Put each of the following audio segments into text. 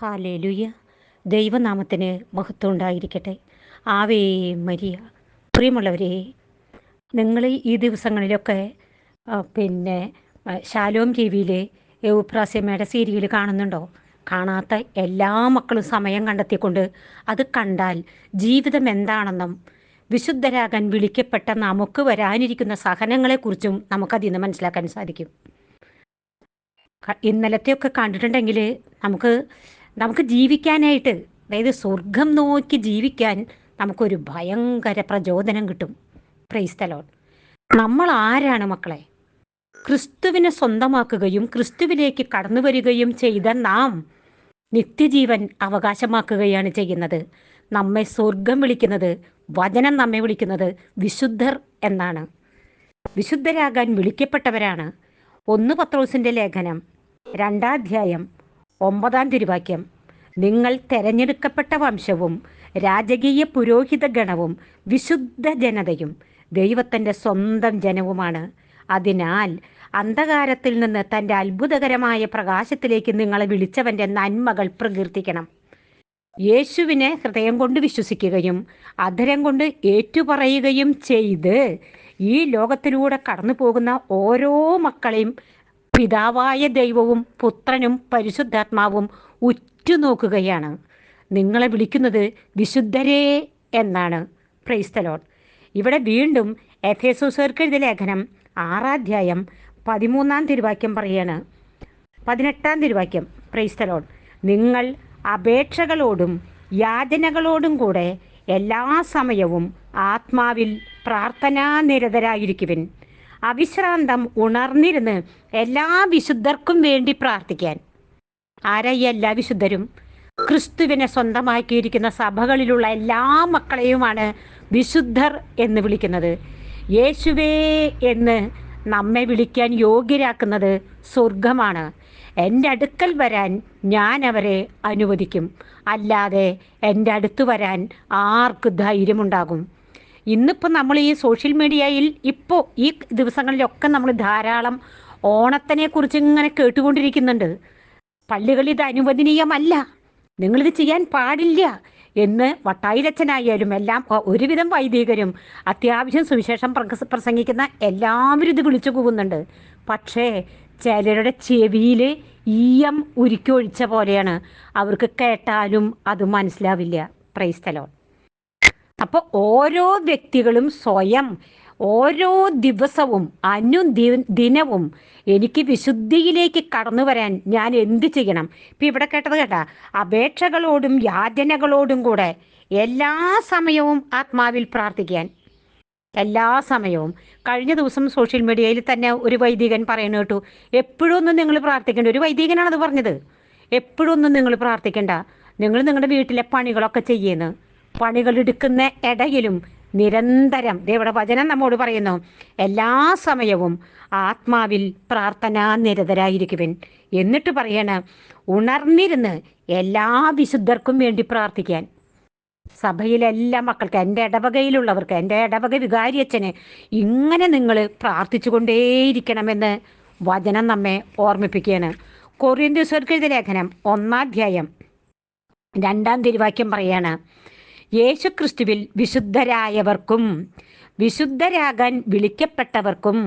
Hallelujah. ദൈവനാമത്തിന് മഹത്വം ഉണ്ടായിരിക്കട്ടെ ആവേ മരിയ. പ്രിയമുള്ളവരെ നിങ്ങൾ ഈ ദിവസങ്ങളിലൊക്കെ പിന്നെ ശാലോം ടി വിയിലെ യൗപ്രാസ്യമയുടെ സീരിയൽ കാണുന്നുണ്ടോ? കാണാത്ത എല്ലാ മക്കളും സമയം കണ്ടെത്തിക്കൊണ്ട് അത് കണ്ടാൽ ജീവിതം എന്താണെന്നും വിശുദ്ധരാകാൻ വിളിക്കപ്പെട്ട നമുക്ക് വരാനിരിക്കുന്ന സഹനങ്ങളെക്കുറിച്ചും നമുക്കതിൽ നിന്ന് മനസ്സിലാക്കാൻ സാധിക്കും. ഇന്നലത്തെയൊക്കെ കണ്ടിട്ടുണ്ടെങ്കിൽ നമുക്ക് നമുക്ക് ജീവിക്കാനായിട്ട് അതായത് സ്വർഗം നോക്കി ജീവിക്കാൻ നമുക്കൊരു ഭയങ്കര പ്രചോദനം കിട്ടും. പ്രൈസ്തലോൺ നമ്മൾ ആരാണ് മക്കളെ? ക്രിസ്തുവിനെ സ്വന്തമാക്കുകയും ക്രിസ്തുവിലേക്ക് കടന്നു വരികയും ചെയ്ത നാം നിത്യജീവൻ അവകാശമാക്കുകയാണ് ചെയ്യുന്നത്. നമ്മെ സ്വർഗം വിളിക്കുന്നത് വചനം നമ്മെ വിളിക്കുന്നത് വിശുദ്ധർ എന്നാണ്. വിശുദ്ധരാകാൻ വിളിക്കപ്പെട്ടവരാണ്. ഒന്ന് പത്രോസിന്റെ ലേഖനം രണ്ടാധ്യായം ഒമ്പതാം തിരുവാക്യം. നിങ്ങൾ തെരഞ്ഞെടുക്കപ്പെട്ട വംശവും രാജകീയ പുരോഹിത ഗണവും വിശുദ്ധ ജനതയും ദൈവത്തിന്റെ സ്വന്തം ജനവുമാണ്. അതിനാൽ അന്ധകാരത്തിൽ നിന്ന് തന്റെ അത്ഭുതകരമായ പ്രകാശത്തിലേക്ക് നിങ്ങളെ വിളിച്ചവന്റെ നന്മകൾ പ്രകീർത്തിക്കണം. യേശുവിനെ ഹൃദയം കൊണ്ട് വിശ്വസിക്കുകയും അധരം കൊണ്ട് ഏറ്റുപറയുകയും ചെയ്ത് ഈ ലോകത്തിലൂടെ കടന്നു പോകുന്ന ഓരോ മക്കളെയും പിതാവായ ദൈവവും പുത്രനും പരിശുദ്ധാത്മാവും ഉറ്റുനോക്കുകയാണ്. നിങ്ങളെ വിളിക്കുന്നത് വിശുദ്ധരേ എന്നാണ്. പ്രൈസ്തലോൺ ഇവിടെ വീണ്ടും എഫേസോസർക്ക് എഴുതിയ ലേഖനം ആറാധ്യായം പതിമൂന്നാം തിരുവാക്യം പറയാണ്. പതിനെട്ടാം തിരുവാക്യം. പ്രൈസ്തലോൺ നിങ്ങൾ അപേക്ഷകളോടും യാചനകളോടും കൂടെ എല്ലാ സമയവും ആത്മാവിൽ പ്രാർത്ഥനാനിരതരായിരിക്കുവിൻ. അവിശ്രാന്തം ഉണർന്നിരുന്ന് എല്ലാ വിശുദ്ധർക്കും വേണ്ടി പ്രാർത്ഥിക്കാൻ. ആരാ ഈ എല്ലാ വിശുദ്ധരും? ക്രിസ്തുവിനെ സ്വന്തമാക്കിയിരിക്കുന്ന സഭകളിലുള്ള എല്ലാ മക്കളെയുമാണ് വിശുദ്ധർ എന്ന് വിളിക്കുന്നത്. യേശുവേ എന്ന് നമ്മെ വിളിക്കാൻ യോഗ്യരാക്കുന്നത് സ്വർഗമാണ് എന്റെ അടുക്കൽ വരാൻ ഞാൻ അവരെ അനുവദിക്കും. അല്ലാതെ എന്റെ അടുത്ത് വരാൻ ആർക്ക് ധൈര്യമുണ്ടാകും? ഇന്നിപ്പോൾ നമ്മൾ ഈ സോഷ്യൽ മീഡിയയിൽ ഇപ്പോൾ ഈ ദിവസങ്ങളിലൊക്കെ നമ്മൾ ധാരാളം ഓണത്തിനെ കുറിച്ച് ഇങ്ങനെ കേട്ടുകൊണ്ടിരിക്കുന്നുണ്ട്. പള്ളികളിൽ ഇത് അനുവദനീയമല്ല. നിങ്ങളിത് ചെയ്യാൻ പാടില്ല എന്ന് വട്ടായിരച്ചനായാലും എല്ലാം ഒരുവിധം വൈദികരും അത്യാവശ്യം സുവിശേഷം പ്രസംഗിക്കുന്ന എല്ലാവരും ഇത് വിളിച്ചു പോകുന്നുണ്ട് പക്ഷേ ചിലരുടെ ചെവിയിൽ ഈയം ഉരുക്കൊഴിച്ച പോലെയാണ്. അവർക്ക് കേട്ടാലും അത് മനസ്സിലാവില്ല. പ്രൈസ്തലോൺ അപ്പോൾ ഓരോ വ്യക്തികളും സ്വയം ഓരോ ദിവസവും അനു ദിനവും എനിക്ക് വിശുദ്ധിയിലേക്ക് കടന്നു വരാൻ ഞാൻ എന്ത് ചെയ്യണം? ഇപ്പം ഇവിടെ കേട്ടത് കേട്ടാ അപേക്ഷകളോടും യാചനകളോടും കൂടെ എല്ലാ സമയവും ആത്മാവിൽ പ്രാർത്ഥിക്കാൻ. എല്ലാ സമയവും. കഴിഞ്ഞ ദിവസം സോഷ്യൽ മീഡിയയിൽ തന്നെ ഒരു വൈദികൻ പറയുന്നു കേട്ടു എപ്പോഴും ഒന്നും നിങ്ങൾ പ്രാർത്ഥിക്കേണ്ട. ഒരു വൈദികനാണത് പറഞ്ഞത്. എപ്പോഴും ഒന്നും നിങ്ങൾ പ്രാർത്ഥിക്കേണ്ട. നിങ്ങൾ നിങ്ങളുടെ വീട്ടിലെ പണികളൊക്കെ ചെയ്യുന്നു. പണികൾ എടുക്കുന്ന ഇടയിലും നിരന്തരം ദൈവയുടെ വചനം നമ്മോട് പറയുന്നു എല്ലാ സമയവും ആത്മാവിൽ പ്രാർത്ഥനാ നിരതരായിരിക്കുവൻ. എന്നിട്ട് പറയണ ഉണർന്നിരുന്ന് എല്ലാ വിശുദ്ധർക്കും വേണ്ടി പ്രാർത്ഥിക്കാൻ. സഭയിലെ എല്ലാ മക്കൾക്ക് എന്റെ ഇടവകയിലുള്ളവർക്ക് എന്റെ ഇടവക വികാരിയച്ഛന് ഇങ്ങനെ നിങ്ങൾ പ്രാർത്ഥിച്ചുകൊണ്ടേയിരിക്കണമെന്ന് വചനം നമ്മെ ഓർമ്മിപ്പിക്കുകയാണ്. കൊറിയൻ ദിവസർക്ക് ലേഖനം ഒന്നാധ്യായം രണ്ടാം തിരുവാക്യം പറയാണ് യേശുക്രിസ്തുവിൽ വിശുദ്ധരായവർക്കും വിശുദ്ധരാകാൻ വിളിക്കപ്പെട്ടവർക്കും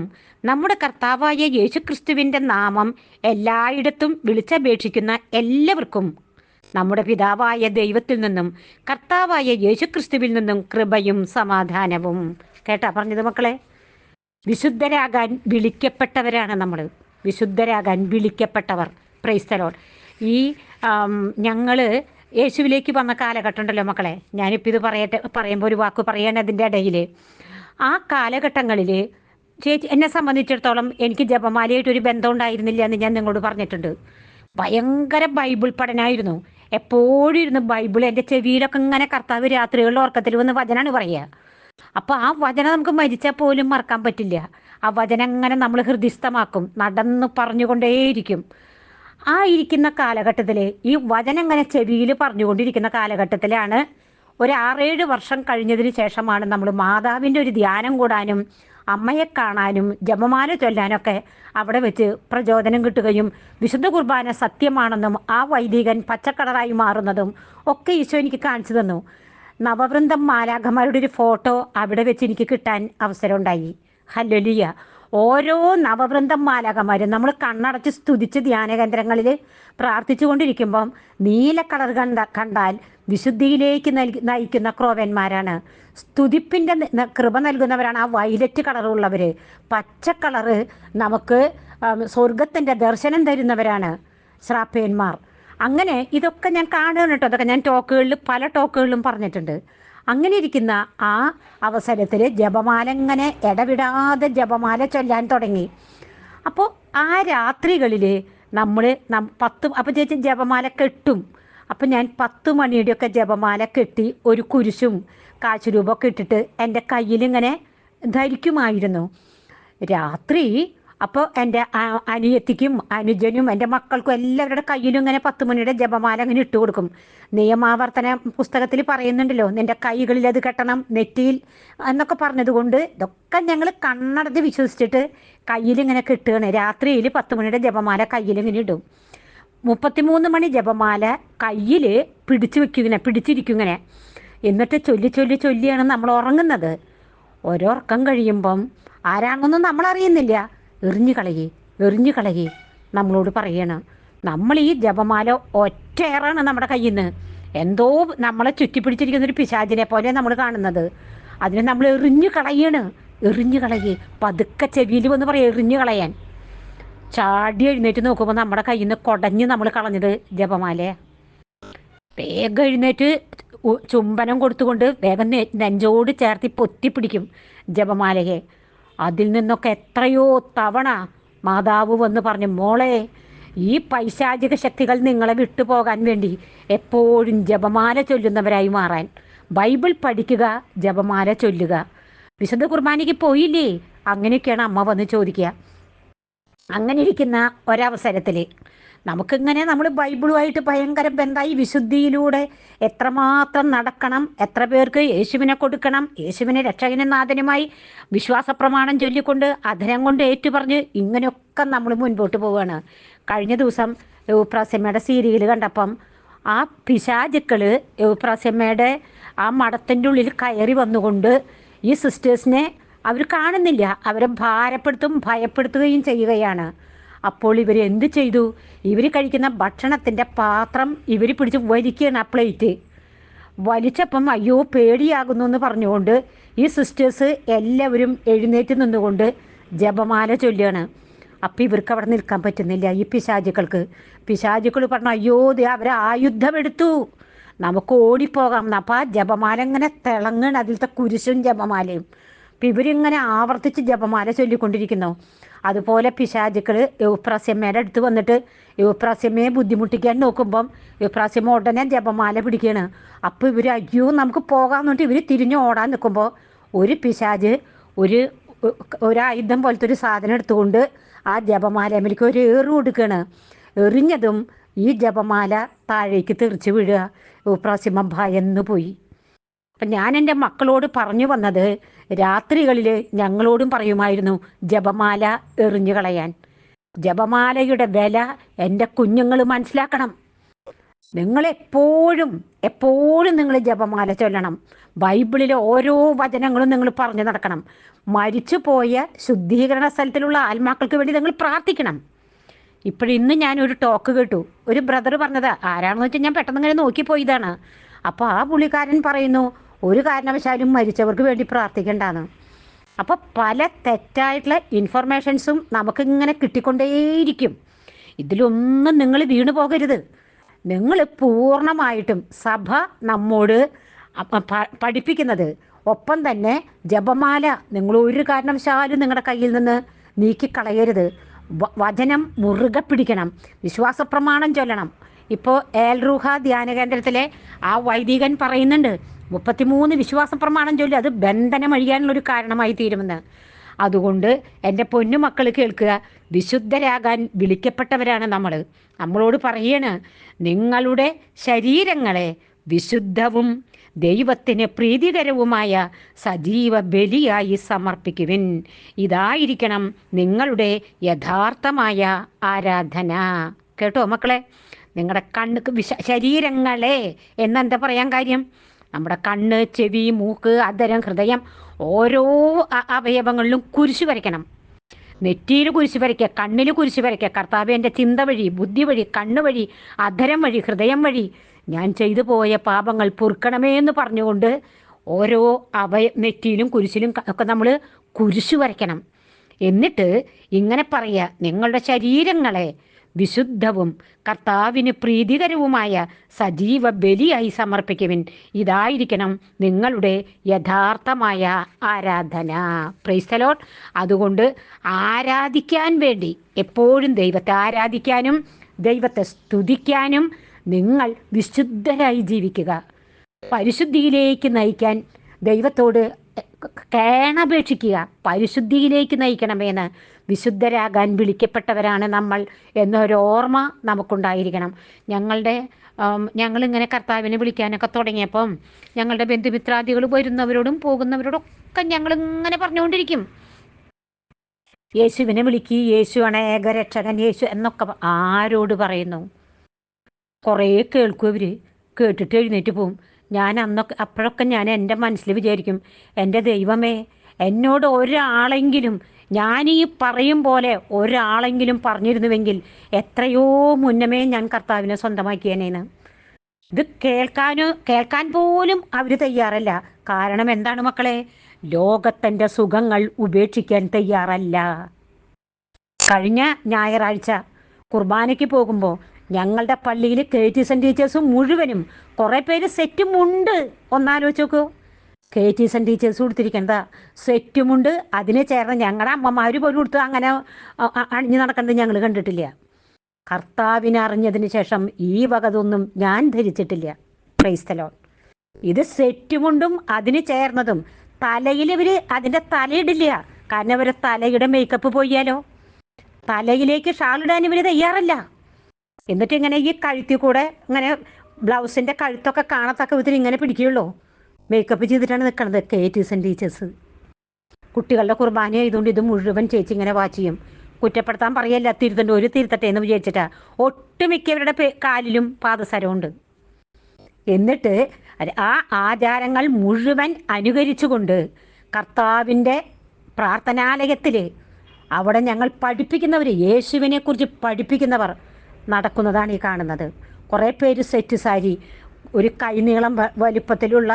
നമ്മുടെ കർത്താവായ യേശുക്രിസ്തുവിന്റെ നാമം എല്ലായിടത്തും വിളിച്ചപേക്ഷിക്കുന്ന എല്ലാവർക്കും നമ്മുടെ പിതാവായ ദൈവത്തിൽ നിന്നും കർത്താവായ യേശുക്രിസ്തുവിൽ നിന്നും കൃപയും സമാധാനവും. കേട്ടാ പറഞ്ഞത് മക്കളെ? വിശുദ്ധരാകാൻ വിളിക്കപ്പെട്ടവരാണ് നമ്മൾ വിശുദ്ധരാകാൻ വിളിക്കപ്പെട്ടവർ. പ്രൈസ്തലോൾ ഈ ഞങ്ങൾ യേശുവിലേക്ക് വന്ന കാലഘട്ടമുണ്ടല്ലോ മക്കളെ. ഞാനിപ്പോൾ ഇത് പറയട്ടെ പറയുമ്പോൾ ഒരു വാക്ക് പറയാൻ അതിന്റെ ഇടയിൽ ആ കാലഘട്ടങ്ങളിൽ ചേച്ചി എന്നെ സംബന്ധിച്ചിടത്തോളം എനിക്ക് ജപമാലയായിട്ട് ഒരു ബന്ധം ഉണ്ടായിരുന്നില്ല എന്ന് ഞാൻ നിങ്ങളോട് പറഞ്ഞിട്ടുണ്ട്. ഭയങ്കര ബൈബിൾ പഠനമായിരുന്നു എപ്പോഴും ഇരുന്ന് ബൈബിൾ എന്റെ ചെവിയിലൊക്കെ ഇങ്ങനെ കർത്താവ് രാത്രികളിൽ ഉറക്കത്തിൽ വന്ന് വചനമാണ് പറയുക. അപ്പോൾ ആ വചനം നമുക്ക് മരിച്ചാൽ പോലും മറക്കാൻ പറ്റില്ല. ആ വചനം അങ്ങനെ നമ്മൾ ഹൃദയസ്ഥമാക്കും നടന്ന് പറഞ്ഞുകൊണ്ടേയിരിക്കും. ആ ഇരിക്കുന്ന കാലഘട്ടത്തിൽ ഈ വചനം ഇങ്ങനെ ചെവിയിൽ പറഞ്ഞുകൊണ്ടിരിക്കുന്ന കാലഘട്ടത്തിലാണ് ഒരു ആറേഴ് വർഷം കഴിഞ്ഞതിന് ശേഷമാണ് നമ്മൾ മാതാവിന്റെ ഒരു ധ്യാനം കൂടാനും അമ്മയെ കാണാനും ജപമാല ചൊല്ലാനൊക്കെ അവിടെ വെച്ച് പ്രചോദനം കിട്ടുകയും വിശുദ്ധ കുർബാന സത്യമാണെന്നും ആ വൈദികൻ പച്ചക്കളറായി മാറുന്നതും ഒക്കെ ഈശോ എനിക്ക് കാണിച്ചു തന്നു. നവവൃന്ദം മാലാഖമാരുടെ ഒരു ഫോട്ടോ അവിടെ വെച്ച് എനിക്ക് കിട്ടാൻ അവസരമുണ്ടായി. ഹല്ലലിയ. ഓരോ നവവൃന്ദം മാലകന്മാരും നമ്മൾ കണ്ണടച്ച് സ്തുതിച്ച് ധ്യാന കേന്ദ്രങ്ങളിൽ പ്രാർത്ഥിച്ചു കൊണ്ടിരിക്കുമ്പം നീല കളർ കണ്ട കണ്ടാൽ വിശുദ്ധിയിലേക്ക് നൽകി നയിക്കുന്ന ക്രോവന്മാരാണ്. സ്തുതിപ്പിന്റെ കൃപ നൽകുന്നവരാണ്. ആ വൈലറ്റ് കളറുള്ളവർ പച്ച കളറ് നമുക്ക് സ്വർഗത്തിന്റെ ദർശനം തരുന്നവരാണ് ശ്രാപ്പേന്മാർ അങ്ങനെ ഇതൊക്കെ ഞാൻ കാണുകയാണ് കേട്ടോ. അതൊക്കെ ഞാൻ ടോക്കുകളിൽ പല ടോക്കുകളിലും പറഞ്ഞിട്ടുണ്ട്. അങ്ങനെ ഇരിക്കുന്ന ആ അവസരത്തിൽ ജപമാല ഇങ്ങനെ ഇടവിടാതെ ജപമാല ചൊല്ലാൻ തുടങ്ങി. അപ്പോൾ ആ രാത്രികളിൽ നമ്മൾ നം പത്ത് അപ്പോൾ ചേച്ചി ജപമാല കെട്ടും. അപ്പം ഞാൻ പത്ത് മണിയുടെയൊക്കെ ജപമാല കെട്ടി ഒരു കുരിശും കാശ് രൂപമൊക്കെ ഇട്ടിട്ട് എന്റെ കയ്യിലിങ്ങനെ ധരിക്കുമായിരുന്നു രാത്രി അപ്പോൾ എന്റെ അനിയത്തിക്കും അനുജനും എന്റെ മക്കൾക്കും എല്ലാവരുടെ കയ്യിലും ഇങ്ങനെ പത്ത് മണിയുടെ ജപമാല അങ്ങനെ ഇട്ട് കൊടുക്കും. നിയമാവർത്തന പുസ്തകത്തിൽ പറയുന്നുണ്ടല്ലോ നിന്റെ കൈകളിൽ അത് കെട്ടണം നെറ്റിയിൽ എന്നൊക്കെ പറഞ്ഞതുകൊണ്ട് ഇതൊക്കെ ഞങ്ങൾ കണ്ണടച്ച് വിശ്വസിച്ചിട്ട് കയ്യിലിങ്ങനെ കെട്ടുകയാണ്. രാത്രിയിൽ പത്ത് മണിയുടെ ജപമാല കയ്യിലിങ്ങനെ ഇടും. മുപ്പത്തിമൂന്ന് മണി ജപമാല കയ്യിൽ പിടിച്ചു വെക്കുങ്ങനെ പിടിച്ചിരിക്കുങ്ങനെ എന്നിട്ട് ചൊല്ലി ചൊല്ലി ചൊല്ലിയാണ് നമ്മൾ ഉറങ്ങുന്നത്. ഓരോ ഉറക്കം കഴിയുമ്പം ആരാണെന്നൊന്നും നമ്മളറിയുന്നില്ല. എറിഞ്ഞു കളയേ എറിഞ്ഞു കളയേ നമ്മളോട് പറയണം. നമ്മൾ ഈ ജപമാല ഒറ്റയേറാണ് നമ്മുടെ കയ്യിൽ നിന്ന് എന്തോ നമ്മളെ ചുറ്റിപ്പിടിച്ചിരിക്കുന്ന ഒരു പിശാചിനെ പോലെ നമ്മൾ കാണുന്നത്. അതിനെ നമ്മൾ എറിഞ്ഞു കളയാണ് എറിഞ്ഞു കളയേ പതുക്കെ ചെവിയിൽ വന്ന് പറയാം എറിഞ്ഞു കളയാൻ ചാടി എഴുന്നേറ്റ് നോക്കുമ്പോൾ നമ്മുടെ കയ്യിൽ നിന്ന് കുടഞ്ഞ് നമ്മൾ കളഞ്ഞത് ജപമാലയെ വേഗം എഴുന്നേറ്റ് ചുംബനം കൊടുത്തുകൊണ്ട് വേഗം നെഞ്ചോട് ചേർത്തി പൊത്തിപ്പിടിക്കും ജപമാലയെ. അതിൽ നിന്നൊക്കെ എത്രയോ തവണ മാതാവ് വന്ന് പറഞ്ഞു മോളെ ഈ പൈശാചിക ശക്തികൾ നിങ്ങളെ വിട്ടുപോകാൻ വേണ്ടി എപ്പോഴും ജപമാല ചൊല്ലുന്നവരായി മാറാൻ. ബൈബിൾ പഠിക്കുക ജപമാല ചൊല്ലുക. വിശുദ്ധ കുർബാനയ്ക്ക് പോയില്ലേ? അങ്ങനെയൊക്കെയാണ് അമ്മ വന്ന് ചോദിക്കുക. അങ്ങനെ ഇരിക്കുന്ന ഒരവസരത്തിൽ നമുക്കിങ്ങനെ നമ്മൾ ബൈബിളുമായിട്ട് ഭയങ്കര ബന്ധമായി വിശുദ്ധിയിലൂടെ എത്രമാത്രം നടക്കണം എത്ര പേർക്ക് യേശുവിനെ കൊടുക്കണം യേശുവിനെ രക്ഷകനും നാഥനുമായി വിശ്വാസ പ്രമാണം ചൊല്ലിക്കൊണ്ട് അധരം കൊണ്ട് ഏറ്റുപറഞ്ഞ് ഇങ്ങനെയൊക്കെ നമ്മൾ മുൻപോട്ട് പോവുകയാണ് കഴിഞ്ഞ ദിവസം യുവപ്രാസ്യമ്മയുടെ സീരിയൽ കണ്ടപ്പം ആ പിശാചുക്കൾ യുവപ്രാസ്യമ്മയുടെ ആ മഠത്തിന്റെ ഉള്ളിൽ കയറി വന്നുകൊണ്ട് ഈ സിസ്റ്റേഴ്സിനെ അവർ കാണുന്നില്ല. അവരെ ഭാരപ്പെടുത്തും ഭയപ്പെടുത്തുകയും ചെയ്യുകയാണ്. അപ്പോൾ ഇവർ എന്ത് ചെയ്തു? ഇവർ കഴിക്കുന്ന ഭക്ഷണത്തിന്റെ പാത്രം ഇവർ പിടിച്ച് വലിക്കുകയാണ് ആ പ്ലേറ്റ്. വലിച്ചപ്പം അയ്യോ പേടിയാകുന്നു എന്ന് പറഞ്ഞുകൊണ്ട് ഈ സിസ്റ്റേഴ്സ് എല്ലാവരും എഴുന്നേറ്റ് നിന്നുകൊണ്ട് ജപമാല ചൊല്ലുകയാണ്. അപ്പം ഇവർക്ക് അവിടെ നിൽക്കാൻ പറ്റുന്നില്ല ഈ പിശാചുക്കൾക്ക്. പിശാചുക്കൾ പറഞ്ഞു അയ്യോ ദേ അവർ ആയുധമെടുത്തു. നമുക്ക് ഓടിപ്പോകാം. അപ്പം ആ ജപമാല ഇങ്ങനെ തിളങ്ങണം അതിലത്തെ കുരിശും ജപമാലയും. അപ്പം ഇവരിങ്ങനെ ആവർത്തിച്ച് ജപമാല ചൊല്ലിക്കൊണ്ടിരിക്കുന്നു. അതുപോലെ പിശാചുക്കൾ യുപ്രാസ്യമ്മേടെ അടുത്ത് വന്നിട്ട് യുപ്രാസ്യമ്മയെ ബുദ്ധിമുട്ടിക്കാൻ നോക്കുമ്പം യുപ്രാസ്യമ്മ ഉടനെ ജപമാല പിടിക്കുകയാണ് അപ്പോൾ ഇവർ അയ്യോ നമുക്ക് പോകാമെന്ന് പറഞ്ഞിട്ട് ഇവർ തിരിഞ്ഞ് ഓടാൻ നിൽക്കുമ്പോൾ ഒരു പിശാജ് ഒരു ഒരായുധം പോലത്തെ ഒരു സാധനം എടുത്തുകൊണ്ട് ആ ജപമാലയിലേക്ക് ഒരു ഏറ് കൊടുക്കുകയാണ് എറിഞ്ഞതും ഈ ജപമാല താഴേക്ക് തെറിച്ച് വീഴുക. യുപ്രാസ്യമ്മ ഭയന്ന് പോയി. അപ്പം ഞാൻ എന്റെ മക്കളോട് പറഞ്ഞു വന്നത് രാത്രികളിൽ ഞങ്ങളോടും പറയുമായിരുന്നു ജപമാല എറിഞ്ഞു കളയാൻ. ജപമാലയുടെ വില എന്റെ കുഞ്ഞുങ്ങൾ മനസ്സിലാക്കണം. നിങ്ങൾ എപ്പോഴും എപ്പോഴും നിങ്ങൾ ജപമാല ചൊല്ലണം. ബൈബിളിലെ ഓരോ വചനങ്ങളും നിങ്ങൾ പറഞ്ഞു നടക്കണം. മരിച്ചു പോയ ശുദ്ധീകരണ സ്ഥലത്തിലുള്ള ആത്മാക്കൾക്ക് വേണ്ടി നിങ്ങൾ പ്രാർത്ഥിക്കണം. ഇപ്പോഴിന്ന് ഞാൻ ഒരു ടോക്ക് കേട്ടു. ഒരു ബ്രദർ പറഞ്ഞത് ആരാണെന്ന് വെച്ചാൽ ഞാൻ പെട്ടെന്ന് ഇങ്ങനെ നോക്കിപ്പോയതാണ്. അപ്പോൾ ആ പുള്ളിക്കാരൻ പറയുന്നു ഒരു കാരണവശാലും മരിച്ചവർക്ക് വേണ്ടി പ്രാർത്ഥിക്കേണ്ടാന്ന്. അപ്പോൾ പല തെറ്റായിട്ടുള്ള ഇൻഫർമേഷൻസും നമുക്കിങ്ങനെ കിട്ടിക്കൊണ്ടേയിരിക്കും. ഇതിലൊന്നും നിങ്ങൾ വീണു പോകരുത്. നിങ്ങൾ പൂർണമായിട്ടും സഭ നമ്മോട് പഠിപ്പിക്കുന്നത്. ഒപ്പം തന്നെ ജപമാല നിങ്ങൾ ഒരു കാരണവശാലും നിങ്ങളുടെ കയ്യിൽ നിന്ന് നീക്കിക്കളയരുത്. വചനം മുറുകെ പിടിക്കണം. വിശ്വാസ പ്രമാണം ചൊല്ലണം. ഇപ്പോൾ ഏൽറൂഹ ധ്യാന കേന്ദ്രത്തിലെ ആ വൈദികൻ പറയുന്നുണ്ട് മുപ്പത്തിമൂന്ന് വിശ്വാസ പ്രമാണം ചൊല്ലി അത് ബന്ധനം അഴിയാനുള്ളൊരു കാരണമായി തീരുമെന്ന്. അതുകൊണ്ട് എന്റെ പൊന്നു മക്കൾ കേൾക്കുക വിശുദ്ധരാകാൻ വിളിക്കപ്പെട്ടവരാണ് നമ്മൾ നമ്മളോട് പറയാണ് നിങ്ങളുടെ ശരീരങ്ങളെ വിശുദ്ധവും ദൈവത്തിന് പ്രീതികരവുമായ സജീവ ബലിയായി സമർപ്പിക്കുവിൻ. ഇതായിരിക്കണം നിങ്ങളുടെ യഥാർത്ഥമായ ആരാധന. കേട്ടോ മക്കളെ? നിങ്ങളുടെ കണ്ണുക്ക് ശരീരങ്ങളെ. എന്നെന്താ പറയാൻ കാര്യം? നമ്മുടെ കണ്ണ് ചെവി മൂക്ക് അധരം ഹൃദയം ഓരോ അവയവങ്ങളിലും കുരിശു വരയ്ക്കണം. നെറ്റിയിൽ കുരിശു വരയ്ക്കുക കണ്ണിൽ കുരിശു വരയ്ക്കുക. കർത്താവിന്റെ ചിന്ത വഴി ബുദ്ധി വഴി കണ്ണ് വഴി അധരം വഴി ഹൃദയം വഴി ഞാൻ ചെയ്തു പോയ പാപങ്ങൾ പൊറുക്കണമേ എന്ന് പറഞ്ഞുകൊണ്ട് ഓരോ അവയ നെറ്റിയിലും കുരിശിലും ഒക്കെ നമ്മൾ കുരിശു വരയ്ക്കണം. എന്നിട്ട് ഇങ്ങനെ പറയുക നിങ്ങളുടെ ശരീരങ്ങളെ വിശുദ്ധവും കർത്താവിന് പ്രീതികരവുമായ സജീവ ബലിയായി സമർപ്പിക്കുവിൻ. ഇതായിരിക്കണം നിങ്ങളുടെ യഥാർത്ഥമായ ആരാധന. പ്രൈസ്തലോട്ട് അതുകൊണ്ട് ആരാധിക്കാൻ വേണ്ടി എപ്പോഴും ദൈവത്തെ ആരാധിക്കാനും ദൈവത്തെ സ്തുതിക്കാനും നിങ്ങൾ വിശുദ്ധരായി ജീവിക്കുക. പരിശുദ്ധിയിലേക്ക് നയിക്കാൻ ദൈവത്തോട് കേണപേക്ഷിക്കുക പരിശുദ്ധിയിലേക്ക് നയിക്കണമെന്ന് വിശുദ്ധരാകാൻ വിളിക്കപ്പെട്ടവരാണ് നമ്മൾ എന്നൊരു ഓർമ്മ നമുക്കുണ്ടായിരിക്കണം. ഞങ്ങളുടെ ഞങ്ങളിങ്ങനെ കർത്താവിനെ വിളിക്കാനൊക്കെ തുടങ്ങിയപ്പം ഞങ്ങളുടെ ബന്ധുമിത്രാദികൾ വരുന്നവരോടും പോകുന്നവരോടൊക്കെ ഞങ്ങളിങ്ങനെ പറഞ്ഞുകൊണ്ടിരിക്കും. യേശുവിനെ വിളിക്കി യേശുവാണ് ഏകരക്ഷകൻ യേശു എന്നൊക്കെ ആരോട് പറയുന്നു? കുറേ കേൾക്കും അവർ കേട്ടിട്ട് എഴുന്നേറ്റ് പോവും. ഞാൻ അന്നൊക്കെ അപ്പോഴൊക്കെ ഞാൻ എന്റെ മനസ്സിൽ വിചാരിക്കും എന്റെ ദൈവമേ എന്നോട് ഒരാളെങ്കിലും ഞാൻ ഈ പറയും പോലെ ഒരാളെങ്കിലും പറഞ്ഞിരുന്നുവെങ്കിൽ എത്രയോ മുന്നമേ ഞാൻ കർത്താവിനെ സ്വന്തമാക്കിയേനേന്ന്. ഇത് കേൾക്കാനോ കേൾക്കാൻ പോലും അവർ തയ്യാറല്ല. കാരണം എന്താണ് മക്കളെ? ലോകത്തിന്റെ സുഖങ്ങൾ ഉപേക്ഷിക്കാൻ തയ്യാറല്ല. കഴിഞ്ഞ ഞായറാഴ്ച കുർബാനയ്ക്ക് പോകുമ്പോൾ ഞങ്ങളുടെ പള്ളിയിൽ കെ ടി സെൻ ടീച്ചേഴ്സും മുഴുവനും കുറേ പേര് സെറ്റും ഉണ്ട്. ഒന്നാലോചിച്ച് നോക്കൂ. കെ ടി സെൻ ടീച്ചേഴ്സ് കൊടുത്തിരിക്കുന്നതാ സെറ്റുമുണ്ട് അതിനെ ചേർന്ന് ഞങ്ങളുടെ അമ്മമാർ പോലും കൊടുത്ത് അങ്ങനെ അണിഞ്ഞു നടക്കുന്നത് ഞങ്ങൾ കണ്ടിട്ടില്ല. കർത്താവിനെ അറിഞ്ഞതിന് ശേഷം ഈ വകതൊന്നും ഞാൻ ധരിച്ചിട്ടില്ല. ക്രൈസ്തലോൺ ഇത് സെറ്റുമുണ്ടും അതിന് ചേർന്നതും തലയിൽ ഇവർ അതിന്റെ തലയിടില്ല. കാരണം ഇവരെ തലയുടെ മേക്കപ്പ് പോയാലോ? തലയിലേക്ക് ഷാളിടാൻ ഇവർ തയ്യാറല്ല. എന്നിട്ട് ഇങ്ങനെ ഈ കഴുത്തിൽ കൂടെ ഇങ്ങനെ ബ്ലൗസിന്റെ കഴുത്തൊക്കെ കാണത്തക്ക വിധത്തിൽ ഇങ്ങനെ പിടിക്കുകയുള്ളൂ. മേക്കപ്പ് ചെയ്തിട്ടാണ് നിൽക്കുന്നത് കെ ടീസൺ ടീച്ചേഴ്സ്. കുട്ടികളുടെ കുർബാന ആയതുകൊണ്ട് ഇത് മുഴുവൻ ചേച്ചി ഇങ്ങനെ വാച്ച് ചെയ്യും. കുറ്റപ്പെടുത്താൻ പറയല്ല തിരുത്തണ്ട ഒരു തിരുത്തട്ടെ എന്ന് വിചാരിച്ചിട്ടാ. ഒട്ടുമിക്കവരുടെ കാലിലും പാദസരമുണ്ട്. എന്നിട്ട് ആ ആചാരങ്ങൾ മുഴുവൻ അനുകരിച്ചുകൊണ്ട് കർത്താവിന്റെ പ്രാർത്ഥനാലയത്തിൽ അവിടെ ഞങ്ങൾ പഠിപ്പിക്കുന്നവർ യേശുവിനെക്കുറിച്ച് പഠിപ്പിക്കുന്നവർ നടക്കുന്നതാണ് ഈ കാണുന്നത്. കുറേ പേര് സെറ്റ് സാരി ഒരു കൈനീളം വലിപ്പത്തിലുള്ള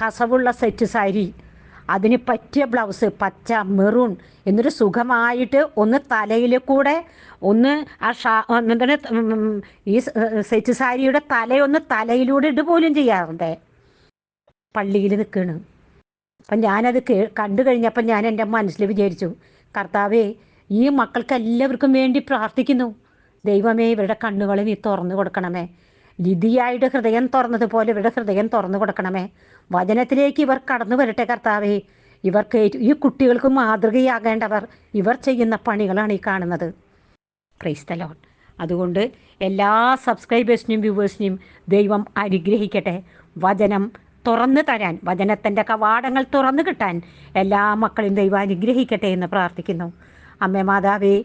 കസവുള്ള സെറ്റ് സാരി അതിന് പറ്റിയ ബ്ലൗസ് പച്ച മെറൂൺ എന്നൊരു സുഖമായിട്ട് ഒന്ന് തലയിൽ കൂടെ ഒന്ന് ആ ഷാ എന്താണ് ഈ സെറ്റ് സാരിയുടെ തലയൊന്ന് തലയിലൂടെ ഇട്ട് പോലും ചെയ്യാറുണ്ട്. പള്ളിയിൽ നിൽക്കണ് അപ്പം ഞാനത് കേ കണ്ടു കഴിഞ്ഞപ്പോൾ ഞാൻ എന്റെ മനസ്സിൽ വിചാരിച്ചു കർത്താവേ ഈ മക്കൾക്ക് എല്ലാവർക്കും വേണ്ടി പ്രാർത്ഥിക്കുന്നു. ദൈവമേ ഇവരുടെ കണ്ണുകളെ നീ തുറന്നു കൊടുക്കണമേ. ലിതിയായിട്ട് ഹൃദയം തുറന്നതുപോലെ ഇവരുടെ ഹൃദയം തുറന്നു കൊടുക്കണമേ. വചനത്തിലേക്ക് ഇവർ കടന്നു വരട്ടെ കർത്താവേ. ഇവർക്ക് ഈ കുട്ടികൾക്ക് മാതൃകയാകേണ്ടവർ ഇവർ ചെയ്യുന്ന പണികളാണ് ഈ കാണുന്നത്. ക്രൈസ്തലോൺ അതുകൊണ്ട് എല്ലാ സബ്സ്ക്രൈബേഴ്സിനും വ്യൂവേഴ്സിനെയും ദൈവം അനുഗ്രഹിക്കട്ടെ. വചനം തുറന്നു തരാൻ വചനത്തിന്റെ കവാടങ്ങൾ തുറന്നു കിട്ടാൻ എല്ലാ മക്കളെയും ദൈവം അനുഗ്രഹിക്കട്ടെ എന്ന് പ്രാർത്ഥിക്കുന്നു. അമ്മേ മാതാവേ